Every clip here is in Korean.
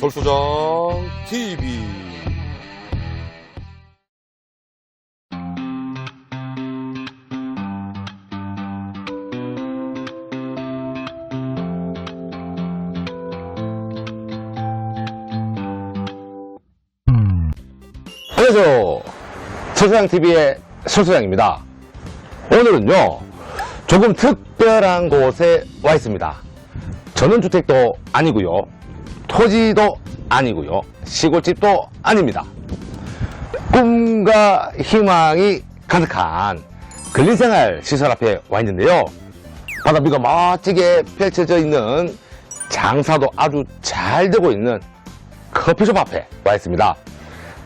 설소장 TV 안녕하세요. 설소장TV의 설소장입니다. 오늘은요, 조금 특별한 곳에 와 있습니다. 전원주택도 아니고요 토지도 아니고요 시골집도 아닙니다. 꿈과 희망이 가득한 근린생활 시설 앞에 와 있는데요. 바다뷰가 멋지게 펼쳐져 있는 장사도 아주 잘 되고 있는 커피숍 앞에 와 있습니다.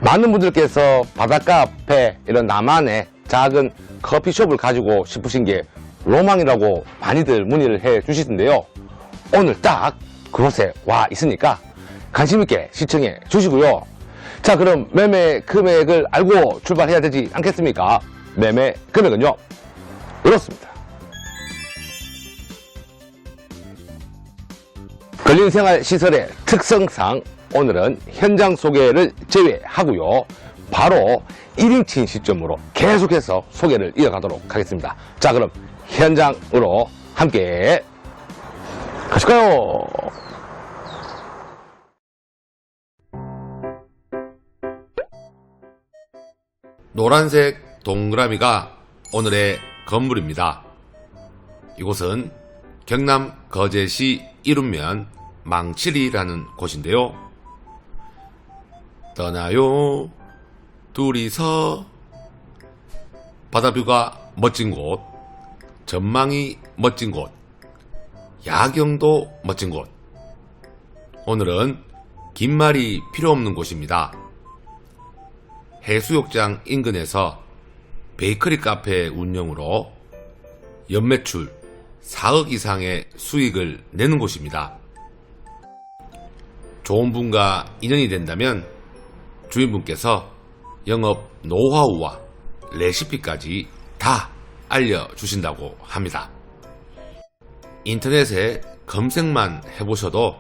많은 분들께서 바닷가 앞에 이런 나만의 작은 커피숍을 가지고 싶으신 게 로망이라고 많이들 문의를 해 주시던데요. 오늘 딱 그곳에 와 있으니까 관심 있게 시청해 주시고요. 자, 그럼 매매 금액을 알고 출발해야 되지 않겠습니까? 매매 금액은요. 이렇습니다. 근린생활 시설의 특성상 오늘은 현장 소개를 제외하고요. 바로 1인칭 시점으로 계속해서 소개를 이어가도록 하겠습니다. 자, 그럼 현장으로 함께 가실까요? 노란색 동그라미가 오늘의 건물입니다. 이곳은 경남 거제시 이룸면 망칠이라는 곳인데요. 떠나요, 둘이서. 바다뷰가 멋진 곳, 전망이 멋진 곳, 야경도 멋진 곳. 오늘은 긴 말이 필요 없는 곳입니다. 해수욕장 인근에서 베이커리 카페 운영으로 연매출 4억 이상의 수익을 내는 곳입니다. 좋은 분과 인연이 된다면 주인분께서 영업 노하우와 레시피까지 다 알려주신다고 합니다. 인터넷에 검색만 해보셔도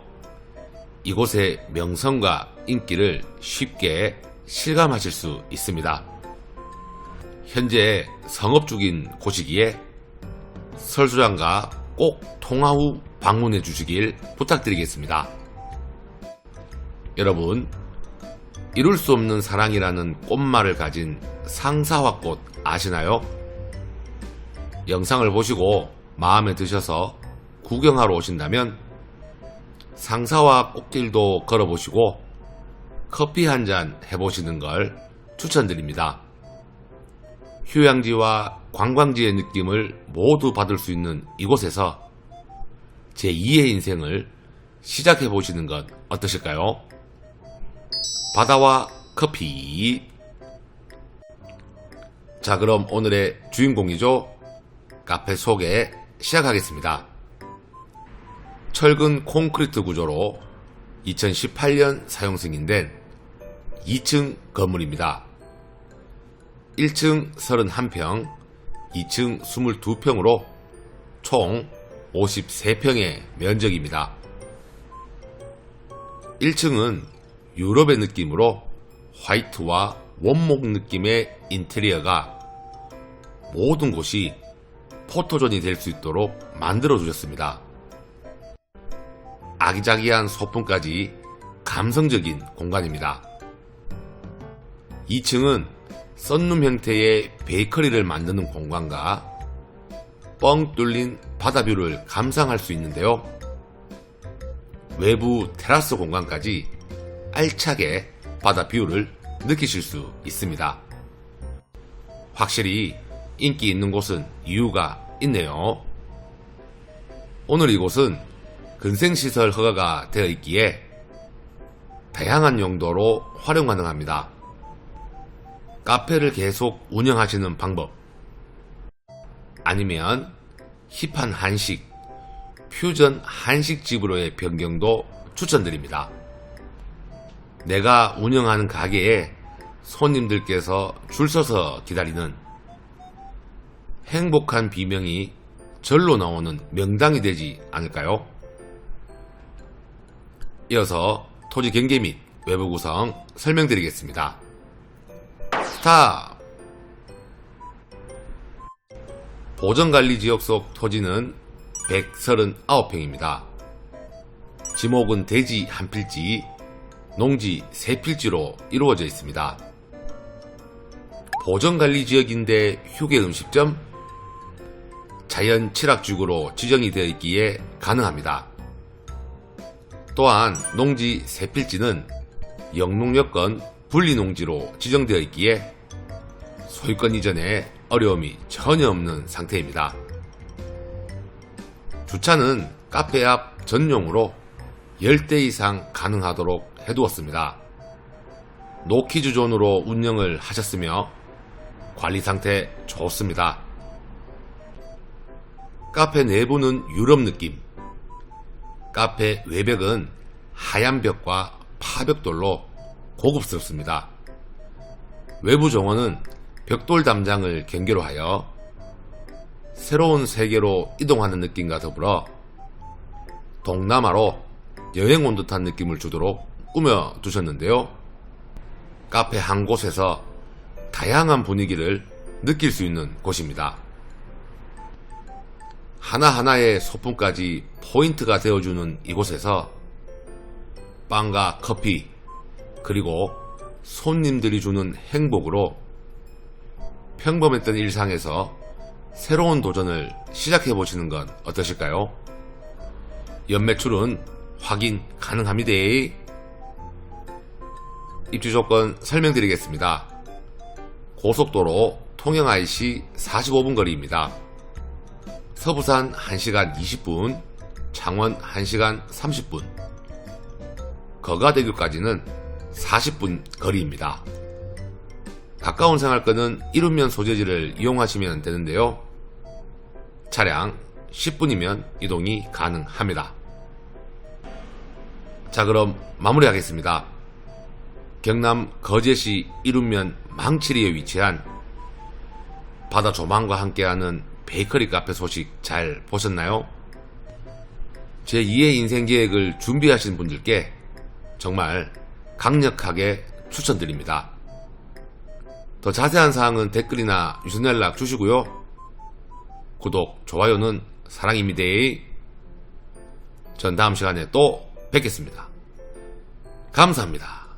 이곳의 명성과 인기를 쉽게 실감하실 수 있습니다. 현재 성업 중인 곳이기에 설수장과 꼭 통화 후 방문해 주시길 부탁드리겠습니다. 여러분, 이룰 수 없는 사랑이라는 꽃말을 가진 상사화꽃 아시나요? 영상을 보시고 마음에 드셔서 구경하러 오신다면 상사화 꽃길도 걸어보시고 커피 한 잔 해보시는 걸 추천드립니다. 휴양지와 관광지의 느낌을 모두 받을 수 있는 이곳에서 제2의 인생을 시작해 보시는 건 어떠실까요? 바다와 커피. 자, 그럼 오늘의 주인공이죠. 카페 소개 시작하겠습니다. 철근 콘크리트 구조로 2018년 사용 승인된 2층 건물입니다. 1층 31평, 2층 22평으로 총 53평의 면적입니다. 1층은 유럽의 느낌으로 화이트와 원목 느낌의 인테리어가 모든 곳이 포토존이 될 수 있도록 만들어 주셨습니다. 아기자기한 소품까지 감성적인 공간입니다. 2층은 썬룸 형태의 베이커리를 만드는 공간과 뻥 뚫린 바다뷰를 감상할 수 있는데요. 외부 테라스 공간까지 알차게 바다뷰를 느끼실 수 있습니다. 확실히 인기 있는 곳은 이유가 있네요. 오늘 이곳은 근생시설 허가가 되어 있기에 다양한 용도로 활용 가능합니다. 카페를 계속 운영하시는 방법 아니면 힙한 한식, 퓨전 한식집으로의 변경도 추천드립니다. 내가 운영하는 가게에 손님들께서 줄 서서 기다리는 행복한 비명이 절로 나오는 명당이 되지 않을까요? 이어서 토지 경계 및 외부 구성 설명드리겠습니다. 스탑! 보전관리지역 속 토지는 139평입니다. 지목은 대지 한 필지, 농지 세 필지로 이루어져 있습니다. 보전관리지역인데 휴게 음식점, 자연 칠학지구로 지정이 되어 있기에 가능합니다. 또한 농지 세 필지는 영농여건 분리농지로 지정되어 있기에 소유권 이전에 어려움이 전혀 없는 상태입니다. 주차는 카페 앞 전용으로 10대 이상 가능하도록 해두었습니다. 노키즈 존으로 운영을 하셨으며 관리 상태 좋습니다. 카페 내부는 유럽 느낌, 카페 외벽은 하얀 벽과 파벽돌로 고급스럽습니다. 외부 정원은 벽돌 담장을 경계로 하여 새로운 세계로 이동하는 느낌과 더불어 동남아로 여행 온 듯한 느낌을 주도록 꾸며 두셨는데요. 카페 한 곳에서 다양한 분위기를 느낄 수 있는 곳입니다. 하나하나의 소품까지 포인트가 되어주는 이곳에서 빵과 커피, 그리고 손님들이 주는 행복으로 평범했던 일상에서 새로운 도전을 시작해 보시는 건 어떠실까요? 연매출은 확인 가능합니다. 입주 조건 설명드리겠습니다. 고속도로 통영 IC 45분 거리입니다. 서부산 1시간 20분, 창원 1시간 30분, 거가대교까지는 40분 거리입니다. 가까운 생활권은 이룸면 소재지를 이용하시면 되는데요. 차량 10분이면 이동이 가능합니다. 자, 그럼 마무리하겠습니다. 경남 거제시 이룸면 망치리에 위치한 바다 조망과 함께하는 베이커리 카페 소식 잘 보셨나요? 제 2의 인생 계획을 준비하신 분들께 정말 강력하게 추천드립니다. 더 자세한 사항은 댓글이나 유선 연락 주시고요. 구독, 좋아요는 사랑입니다. 전 다음 시간에 또 뵙겠습니다. 감사합니다.